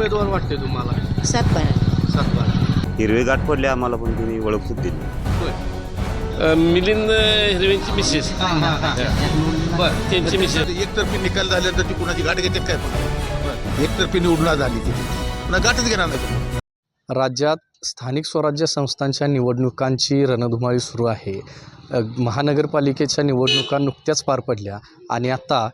उमेदवार वाटते तुम्हाला? सातबारा. सातबारा. हिरवे गाठ पडले आम्हाला पण त्यांनी ओळख सुद्धा दिली मिलिंद हिरवेंची मिसेस. बर त्यांची मिसेस. एकतर्फी निकाल झाल्यानंतर ती कुणाची गाठ घेतात काय पण. एकतर्फी निवडून झाली ती. पुन्हा गाठच घेणार नाही राज्यात स्थानिक स्वराज्य संस्थांच्या निवडणुकांची रणधुमाळी सुरू आहे. अ, महानगरपालिकेच्या निवडणुका नुकत्याच पार पडल्या आणि आता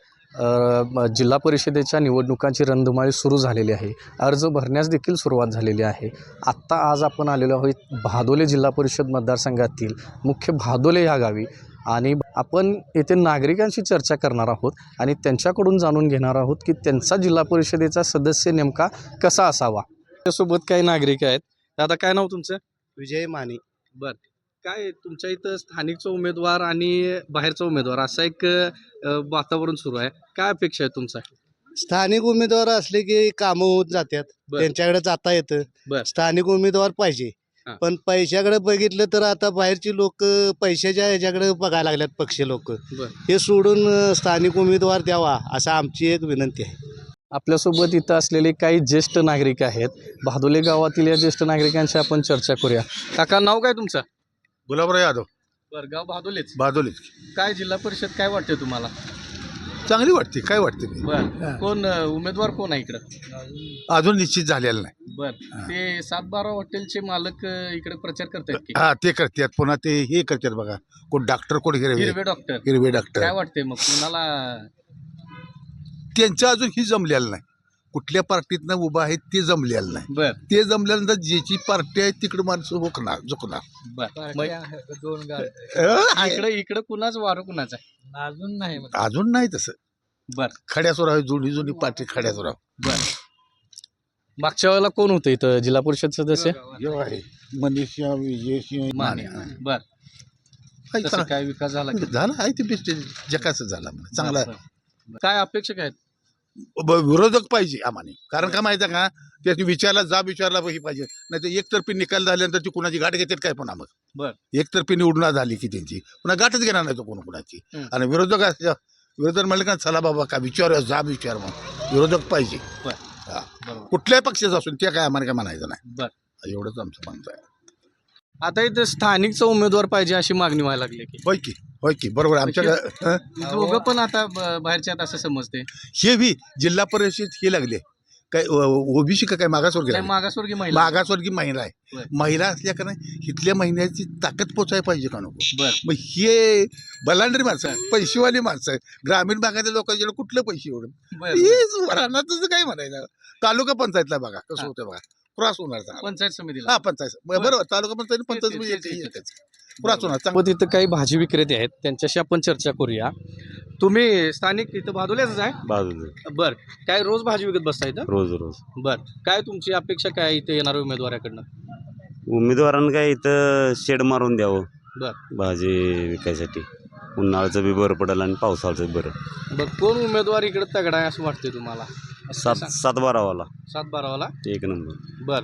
जिल्हा परिषदेच्या निवडणुकांची रणधुमाळी सुरू झालेली आहे. अर्ज भरण्यास देखील सुरुवात झालेली आहे. आत्ता आज आपण आलेलो आहोत भादोले जिल्हा परिषद मतदारसंघातील मुख्य भादोले ह्या गावी. आणि आपण येथे नागरिकांशी चर्चा करणार आहोत आणि त्यांच्याकडून जाणून घेणार आहोत की त्यांचा जिल्हा परिषदेचा सदस्य नेमका कसा असावा? त्यासोबत काही नागरिक आहेत. दादा काय नाव तुमचं? विजय माने. बर. काय तुमच्या इथं स्थानिकचा उमेदवार आणि बाहेरचा उमेदवार असं एक वातावरण सुरू आहे. काय अपेक्षा आहे तुमचा? स्थानिक उमेदवार असले की कामं होत जातात. बर. त्यांच्याकडे जाता येतं. बर. स्थानिक उमेदवार पाहिजे. हा. पण पैशाकडे बघितलं तर आता बाहेरची लोक पैशाच्या ह्याच्याकडे बघायला लागल्यात पक्ष लोक. बर. हे सोडून अं, स्थानिक उमेदवार द्यावा असं आमची एक विनंती आहे. आपल्यासोबत इथं असलेले काही ज्येष्ठ नागरिक आहेत. भादोले गावातील या ज्येष्ठ नागरिकांशी आपण चर्चा करूया. काका नाव काय तुमचं? गुलाबराव यादव. बरं गाव भादोलेच बाजूलीच काय जिल्हा परिषद काय वाटते तुम्हाला? चांगली वाटते काय वाटते बर कोण अ, उमेदवार कोण आहे इकडं? अजून निश्चित झालेलं नाही. बर ते सात बारा हॉटेलचे मालक अ, इकडे प्रचार करतात की? हा ते करतात. पुन्हा ते हे करतात बघा. कोण डॉक्टर कोण हिरवे? हिरवे डॉक्टर हिरवे काय डॉक्टर वाटते मग? कुणाला त्यांचं अजून ही जमलेलं नाही. कुठल्या पार्टीतनं उभा आहे ते जमलेलं नाही. बर. ते जमल्यानंतर ज्याची पार्टी आहे तिकडे माणसं हुकणार झुकणार. बर. मग दोन इकडे इकडे कुणाच वार कुणाचा अजून नाही अजून नाही तसं. बर. खड्यासोर आहे जुनी जुनी पार्टी खड्यासोर बर. मागच्या वेळेला कोण होतं इथं जिल्हा परिषद सदस्य? आहे. मनीषा विजयसिंह माने. बर. आहे, तसं काय विकास झाला की? झाला आहे ते बेस्ट जकाचं झाला. चांगला बर, बर. काय अपेक्षक आहेत? विरोधक पाहिजे आम्हाला कारण का माहिती आहे का? त्याची विचारला जाब विचारला ही पाहिजे. नाही तर एकतर्फी निकाल झाल्यानंतर ती कुणाची गाठ घेतात काय पुन्हा मग बर. एकतर्फी निवडून झाली की त्यांची. पुन्हा गाठच घेणार नाही तो कोण कुणाची. आणि विरोधक असल्या विरोधक म्हणले का चला बाबा का विचार जाब विचार मग. विरोधक पाहिजे. हा. कुठल्याही पक्षाचं असून ते काय आम्हाला काय म्हणायचं नाही. बर. एवढंच आमचं म्हणणं आहे. आता इथं स्थानिकचा उमेदवार पाहिजे अशी मागणी व्हायला लागली की. होय की? बरोबर. आमच्या? दोघं पण आता ब- बाहेरच्या आहेत असं समजते हे बी जिल्हा परिषद हे लागले. काय ओबीसी का काय मागासवर्गीय काय लागले? मागासवर्गीय महिला? मागासवर्गीय महिला आहे. महिला असल्या का नाही इथल्या महिन्याची ताकद पोचायला पाहिजे का नको? बर. मग हे बलांडरी माणसं आहे, पैसेवाली माणसं आहे. ग्रामीण भागातल्या लोकांच्याकडे कुठलं पैसे एवढं? बर हेच रानातच काय म्हणायचं? तालुका पंचायतला बघा कसं. होतं बघा. क्रॉस होणार चांगला. पंचायत समितीला. हा पंचायत बरोबर तालुका पंचायत पंचायत तेच, म्हणजे तेच, तेच, एकच. क्रॉस होणार. चांगलं. इथं काही भाजी विक्रेते आहेत त्यांच्याशी आपण चर्चा करूया. तुम्ही स्थानिक इथं भादोल्याच आहे? बाजूला बर. काय रोज भाजी विकत बसता इथं? रोज रोज. बर. काय तुमची अपेक्षा काय इथे येणाऱ्या उमेदवाराकडनं? उमेदवारांना काय इथं शेड मारून द्यावं. बर. भाजी विकायसाठी. उन्हाळ्याचं बी बरं पडेल आणि पावसाळ्याचं बी बरं. बर कोण उमेदवार इकडे तगडा आहे असं वाटतंय तुम्हाला? सात सात बारावाला. सात बारावाला? एक नंबर. बर.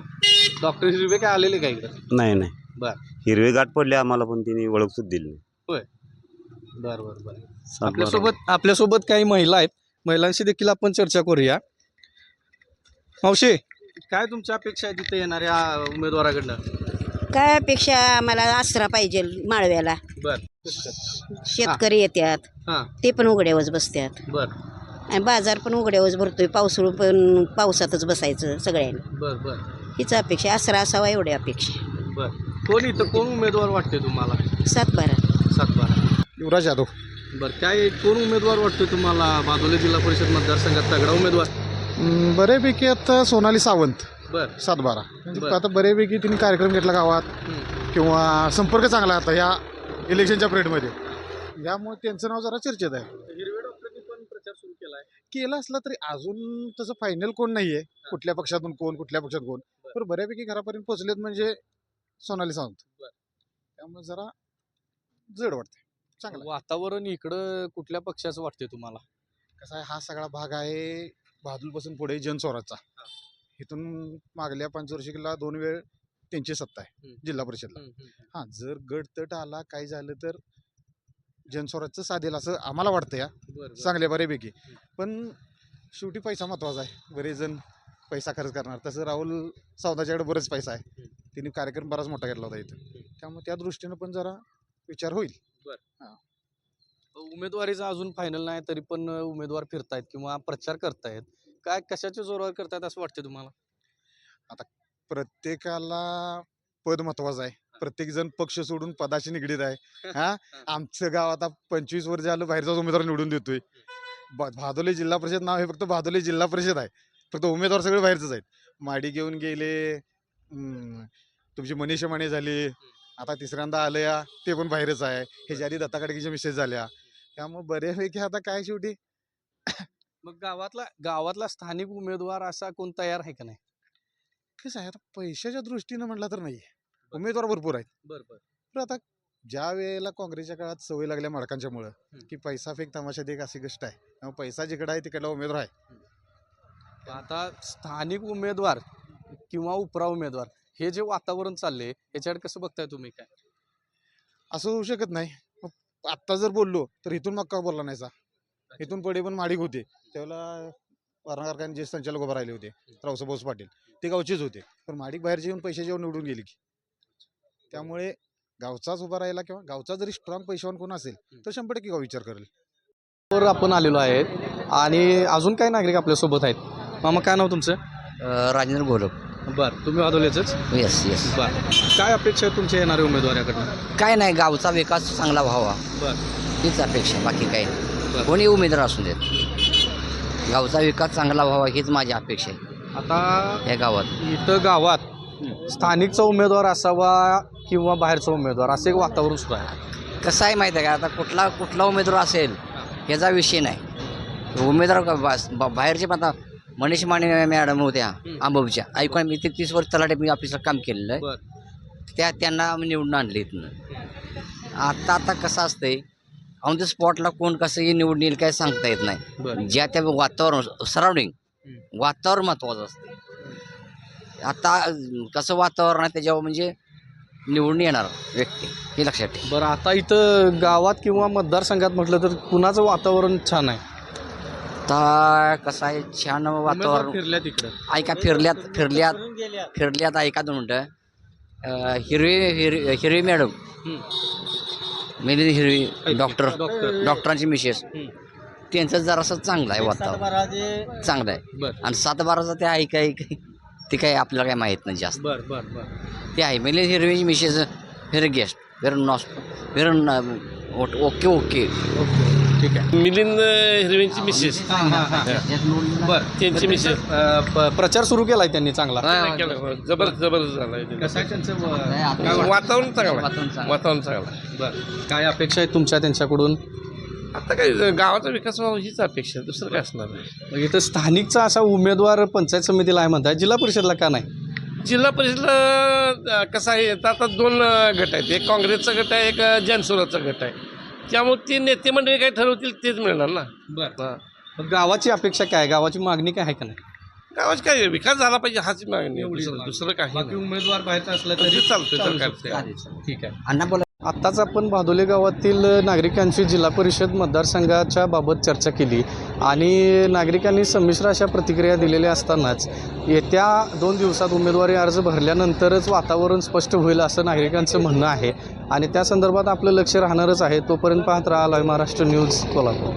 डॉक्टर हिरवे काय आलेले का इकडं? नाही नाही. बर. हिरवे गाठ पडले आम्हाला पण त्यांनी ओळख सुद्धा दिली नाही. होय. बर बर बर. सात आपल्यासोबत आपल्यासोबत काही महिला आहेत. महिलांशी देखील आपण चर्चा करूया. मावशी काय तुमच्या अपेक्षा आहे तिथे येणाऱ्या उमेदवाराकडनं? काय अपेक्षा आम्हाला आसरा पाहिजे माळव्याला. बर. शेतकरी येतात हां. ते पण उघड्यावच बसतात बर. आणि बाजार पण उघड्यावच भरतोय. पावसाळू पण पावसातच बसायचं सगळ्यांनी. बर बर. हीच अपेक्षा आसरा असावा एवढी अपेक्षा बर. कोण इथं कोण उमेदवार वाटते तुम्हाला? सात बारा सात बारा युवराज यादव. बर काय कोण उमेदवार वाटतोय तुम्हाला? भादोली जिल्हा परिषद मतदारसंघात तगडा उमेदवार? बऱ्यापैकी आता सोनाली सावंत. बर. सातबारा. म्हणजे बरं. आता बऱ्यापैकी तिने कार्यक्रम घेतला गावात. किंवा संपर्क चांगला आहे आता या इलेक्शनच्या पिरियडमध्ये यामुळे त्यांचं नाव जरा चर्चेत आहे हिरवे डॉक्टरनी पण प्रचार सुरू केलाय केलं असलं तरी अजून तसं फायनल कोण नाही आहे कुठल्या पक्षातून कोण कुठल्या पक्षात कोण. पण बऱ्यापैकी घरापर्यंत पोहोचलेत म्हणजे सोनाली सावंत. त्यामुळे जरा जड वाटते चांगलं. वातावरण इकडं कुठल्या पक्षाचं वाटते तुम्हाला? कसं आहे हा सगळा भाग आहे बहादूरपासून पुढे जनस्वराजचा इथून मागल्या पंचवर्षिकला दोन वेळ त्यांची सत्ता आहे. जिल्हा परिषदला. हां जर गट तट आला काय झालं तर जनस्वराजचं साधेल असं आम्हाला वाटतं या. बरं चांगल्या बऱ्यापैकी. पण शेवटी पैसा महत्त्वाचा आहे. बरेच जण पैसा खर्च करणार. तसं राहुल सावंताच्याकडे बरेच पैसा आहे. त्यांनी कार्यक्रम बराच मोठा घेतला होता इथं. त्यामुळे त्या दृष्टीनं पण जरा विचार होईल. उमेदवारीचा अजून फायनल नाही तरी पण उमेदवार फिरतायत किंवा प्रचार करतायत. काय कशाच्या जोरावर करतायत असं वाटतं तुम्हाला? प्रत्येकाला पद महत्वाचं आहे. प्रत्येक जण पक्ष सोडून पदाशी निगडीत आहे. हा? आमचं गाव आता पंचवीस वर्ष झालं बाहेरचाच उमेदवार निवडून देतोय. भादोली जिल्हा परिषद नाव हे फक्त भादोली जिल्हा परिषद आहे. फक्त उमेदवार सगळे बाहेरचेच आहेत. माडी घेऊन गेले तुमची मनीषा माने झाली आता तिसऱ्यांदा आलं या ते पण बाहेरच आहे. ह्याच्या आधी दत्ता खडकेच्या मिसेस झाल्या. त्यामुळे बऱ्यापैकी आता काय शेवटी? मग गावातला गावातला स्थानिक उमेदवार असा कोण तयार आहे का नाही? कसं आहे आता पैशाच्या दृष्टीनं म्हटलं तर नाही उमेदवार भरपूर आहेत. बरं पण आता ज्या वेळेला काँग्रेसच्या काळात सवय लागल्या माडकांच्यामुळं की पैसा फेक तमाशा देख अशी गोष्ट आहे. त्यामुळे पैसा जिकडं आहे तिकडला उमेदवार आहे. आता स्थानिक उमेदवार किंवा उपरा उमेदवार हे जे वातावरण चाललंय याच्याकडे कसं बघताय तुम्ही काय? असं होऊ शकत नाही. मग आत्ता जर बोललो तर इथून मग का बोलला नाहीचा इथून पुढे पण माडिक होते. त्यावेळेला वारणा कारखाने जे संचालक उभं राहिले होते. रावसाहेब पाटील. ते गावचेच होते. पण माडिक बाहेरचे येऊन पैसे जेव्हा निवडून गेली की. त्यामुळे गावचाच उभा राहिला किंवा गावचा जरी स्ट्रॉंग पैशावान कोण असेल तर शंभर टक्के गाव विचार करेल. वर आपण आलेलो आहे आणि अजून काही नागरिक आपल्यासोबत आहेत. मामा काय नाव तुमचं? राजेंद्र गोलक बरं तुम्ही वादवलेच येस येस बरं. काय अपेक्षा आहे तुमच्या येणाऱ्या उमेदवाराकडनं? काय नाही गावचा विकास चांगला व्हावा. बरं. हीच अपेक्षा बाकी काही. नाही. कोणी उमेदवार असू देत गावचा विकास चांगला व्हावा हीच माझी अपेक्षा आहे. आता या गावात. इथं गावात स्थानिकचा उमेदवार असावा किंवा बाहेरचा उमेदवार असं एक वातावरण सुरू आहे. कसं आहे माहिती आहे का? आता कुठला कुठला उमेदवार असेल याचा विषय नाही. उमेदवार का बस- ब- बाहेरचे पण आता मनीष माने मॅडम होत्या आंबोबच्या ऐकून मी ते तीस वर्ष तलाटे मी ऑफिसला काम केलेलं आहे. बरं. त्या त्यांना आम्ही निवडून आणले इथनं. आता आता कसं असतंय ऑन द स्पॉटला कोण कसं निवडून येईल काय सांगता येत नाही. बरं. ज्या त्या वातावरण सराउंडिंग वातावरण महत्वाचं असतं आता कसं वातावरण आहे त्याच्यावर म्हणजे निवडून येणार व्यक्ती हे लक्षात ठेव. बरं आता इथं गावात किंवा मतदारसंघात म्हटलं तर कुणाचं वातावरण छान आहे? आता कसं आहे छान वातावरण. फिरल्या तिकडं ऐका फिरल्यात फिरल्यात फिरल्यात ऐका दोन मिनटं. अं, हिरवी हिरवी हिरवी मॅडम. मिलिंद हिरवी डॉक्टर. डॉक्टर. डॉक्टरांची मिसेस. त्यांचं जरासं चांगलं आहे वातावरण. चांगलं आहे. बरं. आणि सात बाराचं ते आहे काय ते काय आपल्याला काय माहीत नाही जास्त. बरं बरं बरं. ते आहे म्हणजे हिरवीची मिसेस व्हेरी गेस्ट व्हेरी नॉस व्हेरी ओके ओके. ठीक आहे. मिलिंद हिरवेंची मिसेस बरं त्यांची मिसेस प्रचार सुरू केलाय त्यांनी चांगला. जबरदस्त जबरदस्त झालाय कसं आहे त्यांचं व- वातावरण चांगलं आहे. वातावरण चांगलं. वातावरण चांगलं आहे. बरं. काय अपेक्षा आहेत तुमच्या त्यांच्याकडून? आता काय गावाचा विकास व्हावा हीच अपेक्षा आहे. दुसरं काय असणार नाही. मग इथं स्थानिकचा असा उमेदवार पंचायत समितीला आहे म्हणताय जिल्हा परिषदला का नाही? जिल्हा परिषदला अं, कसं आहे आता आता दोन अं, गट आहेत. एक काँग्रेसचा गट आहे एक अं, जनसुराचा गट आहे. त्यामुळे ते नेते मंडळी काय ठरवतील तेच मिळणार ना. बरं. हां. मग गावाची अपेक्षा काय गावाची मागणी काय आहे का नाही? गावाची काय विकास झाला पाहिजे हाच मागणी आहे. दुसरं दुसरं काही नाही. उमेदवार बाहेरचा असला तरी चालतंय, तर. काय ठीक आहे. अण्णा बोला. आत्ताच आपण भादोले गावातील नागरिकांची जिल्हा परिषद मतदारसंघाच्या बाबत चर्चा केली आणि नागरिकांनी संमिश्र अशा प्रतिक्रिया दिलेल्या असतानाच येत्या दोन दिवसात उमेदवारी अर्ज भरल्यानंतरच वातावरण स्पष्ट होईल असं नागरिकांचं म्हणणं आहे. आणि त्या संदर्भात आपलं लक्ष राहणारच आहे. तोपर्यंत पाहत राहा लाईव्ह महाराष्ट्र न्यूज कोल्हापूर.